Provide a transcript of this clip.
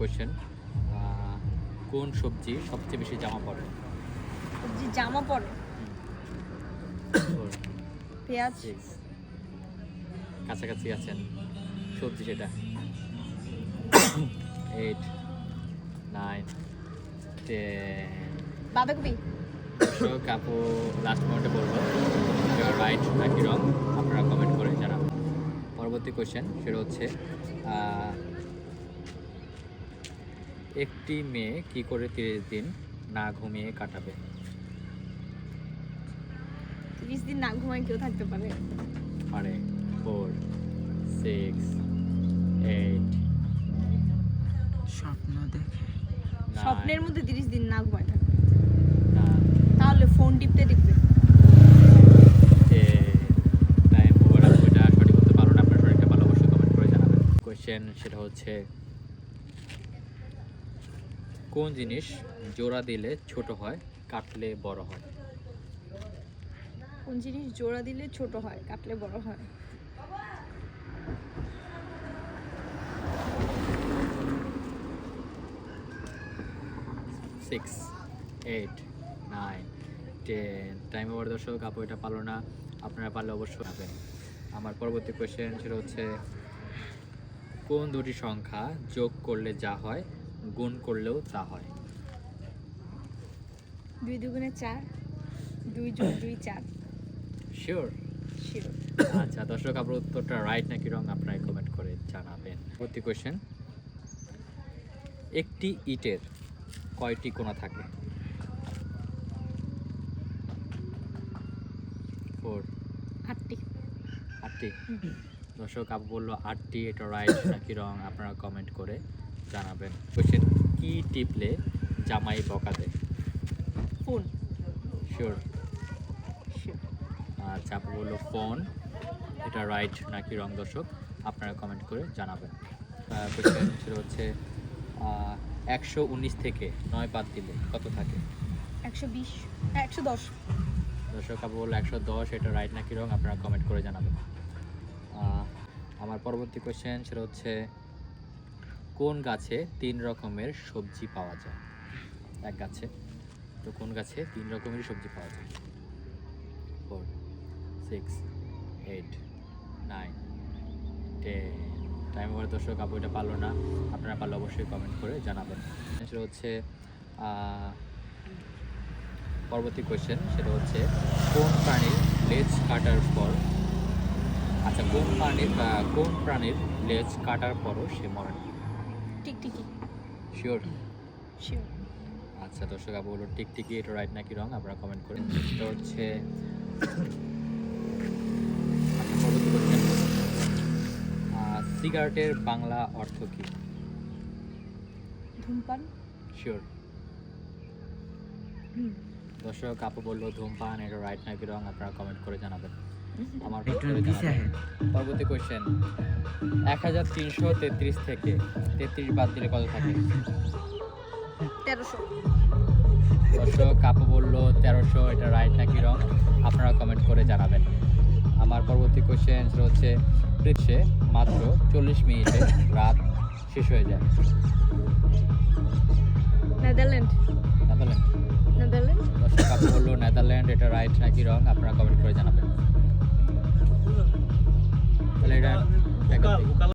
Question কোন সবজি সবচেয়ে বেশি জামা পড়ে? যে জামা পরে পেঁয়াজ. কাছাকাছি আছেন। সবজি সেটা? এইট নাইন টেন বাঁধাকপি। আপু লাস্ট মোমেন্টে বলব। রাইট নাকি রং আপনারা কমেন্ট করে জানাবেন পরবর্তী কোয়েশ্চেন সেটা হচ্ছে একটি মেয়ে কি করে তিরিশ দিন না ঘুমিয়ে কাটাবে? তিরিশ দিন না ঘুমায় কেউ থাকতে পারে। পারে ফোর সিক্স এইট স্বপ্ন দেখে। স্বপ্নের মধ্যে তিরিশ দিন না ঘুমায় থাকবে। তাহলে ফোন টিপতে টিপতে। টাইম ওভার ওইটা সঠিক করতে পারো না আপনার শরীরকে ভালো অবশ্যই কমেন্ট করে জানাবেন কোয়েশ্চেন সেটা হচ্ছে কোন জিনিস জোড়া দিলে ছোট হয় কাটলে বড় হয়? কোন জিনিস জোড়া দিলে ছোট হয় কাটলে বড় হয়? Six eight nine ten time over দর্শক আপু এটা পারল না। আপনারা পারলে অবশ্যই পাবেন আমার পরবর্তী কোয়েশ্চেন সেটা হচ্ছে কোন দুটি সংখ্যা যোগ করলে যা হয়? গুণ করলেও তা হয়। দুই দুগুণে চার দুই যোগ দুই চার। শিওর শিওর আচ্ছা দর্শক আপনার উত্তরটা রাইট নাকি রং আপনারা কমেন্ট করে জানাবেন। পরবর্তী কোয়েশ্চেন একটি ইটের কয়টি কোণা থাকে? ফোর আটটি। আটটি। দর্শক আপু বলল আটটি এটা রাইট নাকি রং আপনারা কমেন্ট করে জানাবেন। কোয়েশ্চেন কি টিপলে জামাই বকা দেয়? ফোন শিওর আচ্ছা আপু বলল ফোন এটা রাইট নাকি রং দর্শক আপনারা কমেন্ট করে জানাবেন। কোয়েশ্চেন ছিল হচ্ছে একশো উনিশ থেকে নয় বাদ দিলে কত থাকে? একশো বিশ একশো দশ। দর্শক আপু বলল একশো দশ এটা রাইট নাকি রং আপনারা কমেন্ট করে জানাবেন। আমার পরবর্তী কোয়েশ্চেন সেটা হচ্ছে কোন গাছে তিন রকমের সবজি পাওয়া যায়? এক গাছে। তো কোন গাছে তিন রকমের সবজি পাওয়া যায়? Four six eight nine ten time over দর্শক, আপু এটা পারল না। আপনারা পারলে অবশ্যই কমেন্ট করে জানাবেন। সেটা হচ্ছে পরবর্তী কোয়েশ্চেন সেটা হচ্ছে, কোন প্রাণীর লেজ কাটার পর আচ্ছা কোন প্রাণীর কোন প্রাণীর লেজ কাটার পরও সে মরে না? টিকটিকি। শিওর শিওর আচ্ছা দর্শক আপু বলো টিকটিকি এটা রাইট নাকি রং আপনারা কমেন্ট করেন এটা হচ্ছে সিগারেটের বাংলা অর্থ কি? ধূমপান। শিওর দর্শক আপু বলল ধূমপান এটা রাইট নাকি রং আপনারা কমেন্ট করে জানাবেন। আমার জানাবেন। পরবর্তী কোয়েশ্চেন এক হাজার তিনশো তেত্রিশ থেকে তেত্রিশ বাদ দিলে কত থাকে? তেরোশো। দর্শক আপু বলল তেরোশো এটা রাইট নাকি রং আপনারা কমেন্ট করে জানাবেন। আমার পরবর্তী কোয়েশ্চেন হচ্ছে পৃথে মাত্র চল্লিশ মিনিটে রাত শেষ হয়ে যায়। নেদারল্যান্ড। নেদারল্যান্ড। নেদারল্যান্ড? দর্শক বলল নেদারল্যান্ড এটা রাইট নাকি রং আপনারা কমেন্ট করে জানাবেন। তাহলে এটা